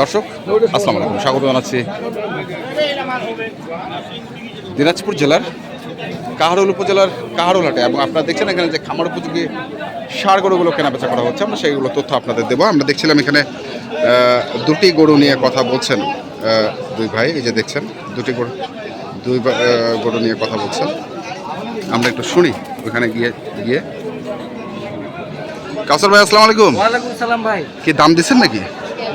দর্শক, আসসালামু আলাইকুম। স্বাগত জানাচ্ছি দিনাজপুর জেলার কাহারোল উপজেলার কাহারোল হাটে এবং আপনারা দেখছেন এখানে যে খামার উপযোগী সার গরুগুলো কেনাবেচা করা হচ্ছে। আমরা সেইগুলো তথ্য আপনাদের দেবো। আমরা দেখছিলাম এখানে দুটি গরু নিয়ে কথা বলছেন দুই ভাই। এই যে দেখছেন, দুটি গরু, দুই গরু নিয়ে কথা বলছেন। আমরা একটু শুনি ওখানে গিয়ে গিয়ে কাউসার ভাই আসসালামু আলাইকুম ওয়ালাইকুম সালাম ভাই কি দাম দিচ্ছেন নাকি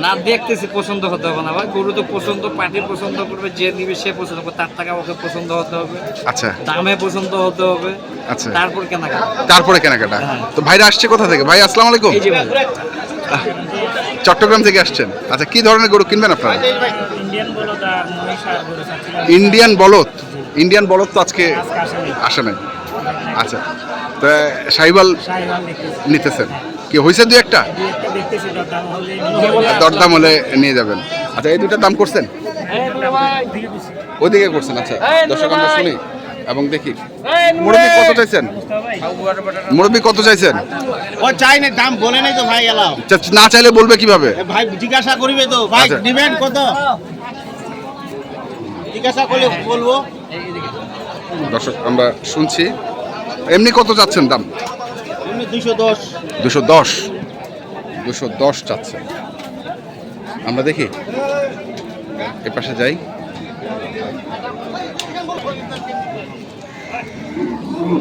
না দেখতেছি পছন্দ হতে হবে না ভাই গরু তো পছন্দ পার্টি পছন্দ করবে যে নিবে সে পছন্দ করবে তার টাকা ওকে পছন্দ হতে হবে আচ্ছা দামে পছন্দ হতে হবে আচ্ছা তারপর কেনাকাটা তারপরে কেনাকাটা হ্যাঁ। তো ভাইরা আসছে কোথা থেকে ভাই আসসালামু আলাইকুম চট্টগ্রাম থেকে আসছেন আচ্ছা কি ধরনের গরু কিনবেন আপনারা ইন্ডিয়ান বলদ ইন্ডিয়ান বলদ তো আজকে আজকে আসে নাই আচ্ছা তো সাইবাল নিতেছেন। কি হয়েছে দুই একটা? দরদাম হলে নিয়ে যাবেন। আচ্ছা এই দুইটা দাম করছেন? ওইদিকে করছেন আচ্ছা। দর্শক আমরা শুনি এবং দেখি। মুরব্বী কত চাইছেন? মুরব্বী কত চাইছেন? ও চাই না দাম বলে নাই তো ভাই এলাও। আচ্ছা, না চাইলে বলবে কীভাবে? ভাই জিজ্ঞাসা করিবে তো। ভাই আচ্ছা। দিবেন কত? জিজ্ঞাসা করলে বলব। দর্শক আমরা শুনছি। এমনি কত যাচ্ছেন দাম? দশ। দুশো। দশ দুশো চাচ্ছে আমরা দেখি। এ পাশে যাই। হুম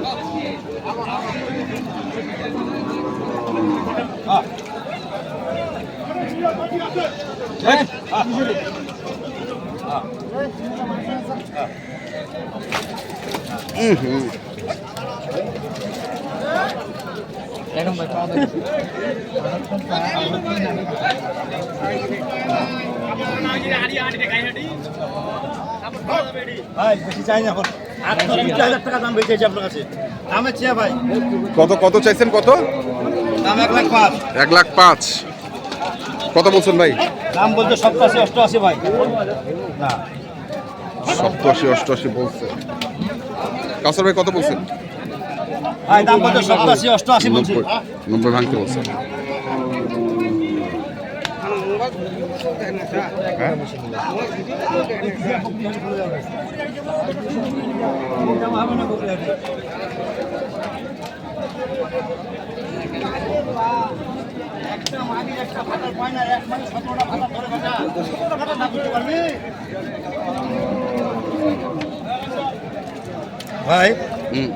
ভাই বেশি চাই না এখন। টাকা দাম আপনার কাছে। দামের চেয়ে ভাই। কত কত চাইছেন কত? দাম এক লাখ পাঁচ। এক লাখ পাঁচ। কত বলছেন ভাই? দাম বলতে সপ্তাশি অষ্টআশি ভাই। সপ্তাশি অষ্টআশি বলছে। কাসর ভাই কত বলছেন? নব্বই ভাঙতে বলছেন হ্যাঁ? ভাই। হুম।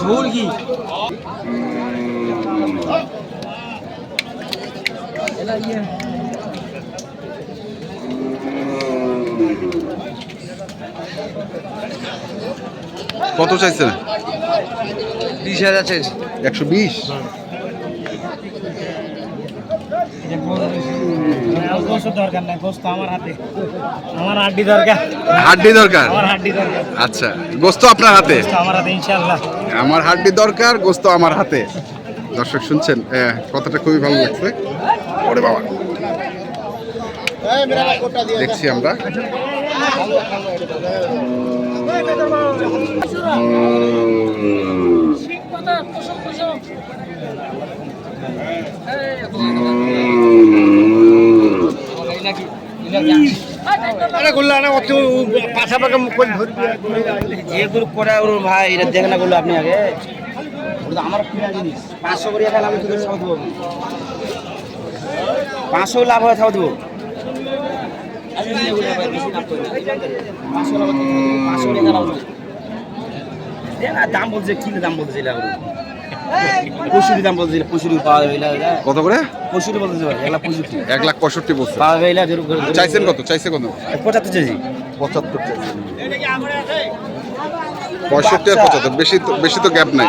ঝোল কি কত চাইছেন? বিশ হাজার চাইছে। একশো বিশ? দরকার নাই গোস্ত আমার হাড্ডি দরকার। হাড্ডি দরকার আমার হাড্ডি দরকার আচ্ছা গোস্ত আপনার হাতে? আমার হাতে হাড্ডি দরকার গোস্ত আমার হাতে। দর্শক শুনছেন কথাটা খুবই ভালো লাগছে। ওরে বাবা। দেখছি আমরা। আরে গুল্লা না অত পাশা পাকা মুখ করে ধরবি যেগুলো করে ওর ভাই এটা দেখে না করল আপনি আগে? আমার জিনিস। পাঁচশো করে খেলে আমি তোদের সব দেবো। পাঁচশো লাভ হয় থাও দেবো। দাম বলছে কি দাম বলছে দাম বলছে পাওয়া যাবে কত করে? বলতেছে পশুরি এক লাখ পঁয়ষট্টি। বলছে। পাওয়া যাবে চাইছেন কত? চাইছে কত? পঁচাত্তর চাইছি পঁচাত্তর পঁয়ষট্টি আর পঁচাত্তর বেশি তো বেশি তো গ্যাপ নাই।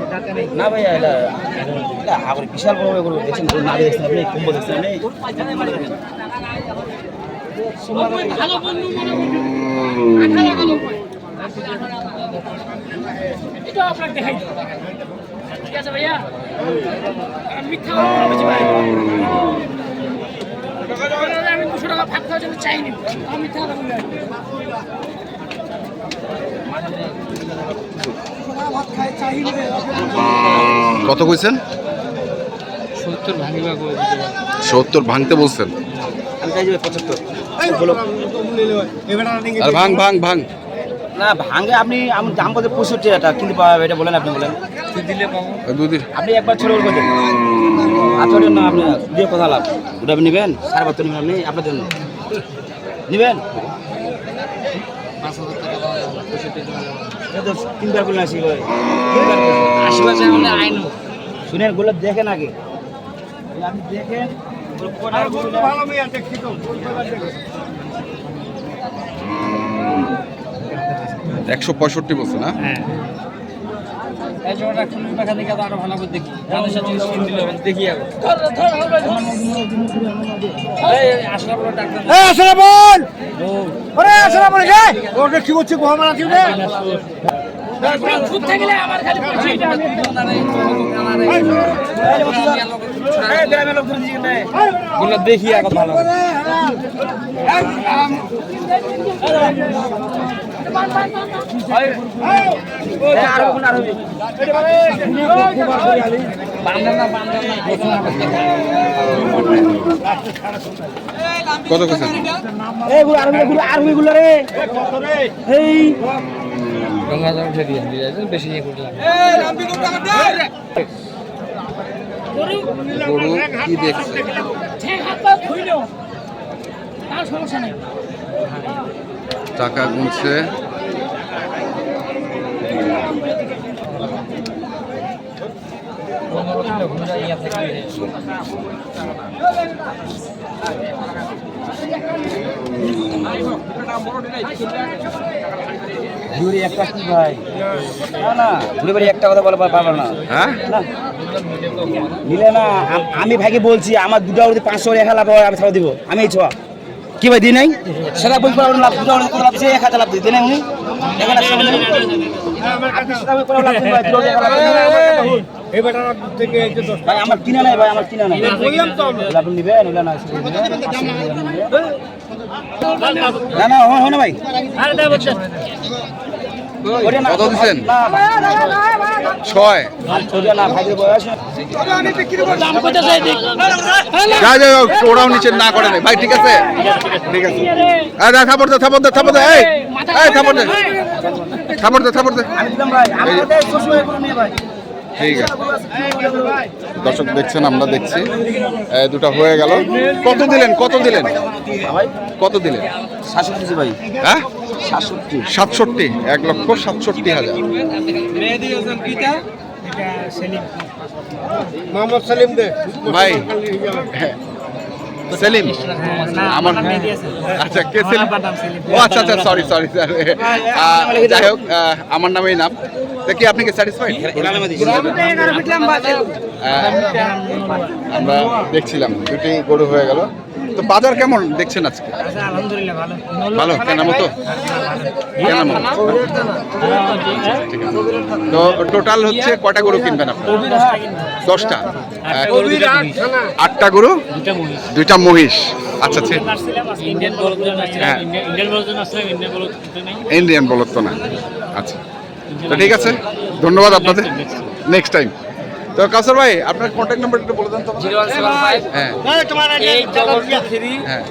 না ভাই আগর বিশাল বড় বড় দেখছেন নাড়ি দেখছেন আপনি কুম্ভ দেখছেন। ঠিক আমি দুশো টাকা ভাগ খাওয়ার জন্য চাইনি আমি মিথ্যা কথা। কত কইছেন? সত্তর ভাঙতে বলছেন। আর ভাঙ ভাঙ ভাঙ। না ভাঙে আপনি আমি দাম বলতে পঁয়ষট্টি টাকা কিনতে পাওয়া যাবে এটা বলেন আপনি বলেন। দুদিন আপনি একবার ছেড়ে বলবেন আচ্ছা না আপনি দিয়ে কথা লাভ। ওটা আপনি নেবেন সাড়ে বাহাত্তর নেবেন আপনি আপনার জন্য। নেবেন? এটা তো তিনবার করলে করে। আশি বছর হলে আইন। শুনেনগুলো দেখেন আগে। আপনি দেখেন কটা গরু নেয়। ভালো মেয়ে দেখছি তো। একশো পঁয়ষট্টি বলছে না? এই জোড়াটা খুলুন টাকা দেখে তো আরও ভালো করে দেখি আমাদের সাথে স্কিম দিলে হবে দেখি আগে আসলে বড় ডাক্তার আসলে বল ওরে আসলে বল রে ওরে কি করছিস গোহা মারা আমার খালি দেখি আগে ভালো করে এই আরও কোন আরও বান্ধব না। বান্ধব কত কইছেন? এই গুলো আরও গুলো আরও গুলো রে। এই। গঙ্গা জল দিয়ে বেশি ইয়ে করলাম গরু কি দেখছে? টাকা গুনছে। থেকে ঘুরে একটা কি ভাই? না না ঘুরে বাড়ি একটা কথা বলা পারবে না। হ্যাঁ? না নিলে না আম- আমি ভাইকে বলছি আমার দুটা যদি পাঁচশো রেখা লাভ হয় আমি ছাড়া দিব আমি এই ছোয়া। কি ভাই দিই নাই? সেটা বলতে পারবেন লাভ দুটা কত লাভ দিয়ে এক হাজার লাভ দিই নাই উনি? এই বেটার থেকে যে দশ ভাই আমার কিনা নাই ভাই আমার কিনা নাই। বললাম তো আপনি নিবেন নিলে না হয় ভাই। আর কত ওরাও নিচে না করে নাই। ভাই ঠিক আছে? ঠিক আছে। আরে থাপড় দে থাপড় দে থাপড় দে এই এই থাপড় দে। থাপড় দে থাপড় দে ঠিক আছে। দর্শক দেখছেন আমরা দেখছি। দুটা হয়ে গেল। কত দিলেন? কত দিলেন? ভাই কত দিলেন? সাতষট্টি ভাই। হ্যাঁ? সাতষট্টি। সাতষট্টি এক লক্ষ সাতষট্টি হাজার। মোহাম্মদ সালিম দে ভাই হ্যাঁ। সেলিম? আমার আচ্ছা কে সেলিম? ও আচ্ছা আচ্ছা সরি সরি স্যার যাই হোক আমার নামেই নাম। তা কি আপনি কি স্যাটিসফাইড আমরা দেখছিলাম দুটি গরু হয়ে গেল। তো বাজার কেমন দেখছেন আজকে? আলহামদুলিল্লাহ ভালো। ভালো? কেনার মতো? তো টোটাল হচ্ছে কটা গরু কিনবেন দশটা। আটটা গরু দুইটা মহিষ। আচ্ছা আচ্ছা। ইন্ডিয়ান হ্যাঁ। বলত না আচ্ছা। তো ঠিক আছে। ধন্যবাদ আপনাদের। নেক্সট টাইম তো কাউসার ভাই আপনার কন্ট্যাক্ট নাম্বার একটু বলে দেন তো হ্যাঁ। হ্যাঁ।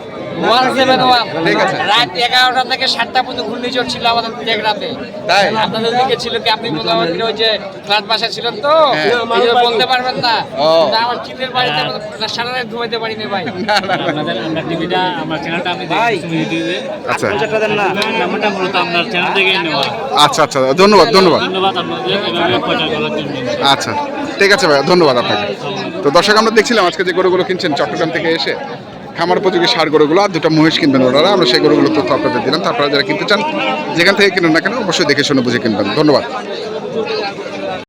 ঠিক আছে। রাত এগারোটা থেকে সাতটা পর্যন্ত ঘূর্ণিঝড় ছিল আমাদের টেকরাতে তাই? আপনাদের দিকে ছিল কি? আপনি মোটামুটি ওই যে বাসা ছিলেন তো? হ্যাঁ। বলতে পারবেন না। আমার চিনের বাড়িতে সারা রাত ঘুমাইতে পারিনি ভাই। না না না। আমাদের আমরা টিভিটা আমার চ্যানেলটা আমি ভাই। আচ্ছা। না। নাম্বারটা মূলত আপনার চ্যানেল থেকে নেওয়া। আচ্ছা আচ্ছা। ধন্যবাদ ধন্যবাদ। আপনাদের। আচ্ছা। ঠিক আছে ভাইয়া, ধন্যবাদ আপনাকে। তো দর্শক, আমরা দেখছিলাম আজকে যে গরুগুলো কিনছেন চট্টগ্রাম থেকে এসে, খামার উপযোগী সার গরুগুলো আর দুটো মহিষ কিনবেন ওনারা, আমরা সেই গরুগুলো তথ্য আপনাদের দিলাম। তারপরে যারা কিনতে চান, যেখান থেকে কিনুন না কেন, অবশ্যই দেখে শুনে বুঝে কিনবেন। ধন্যবাদ।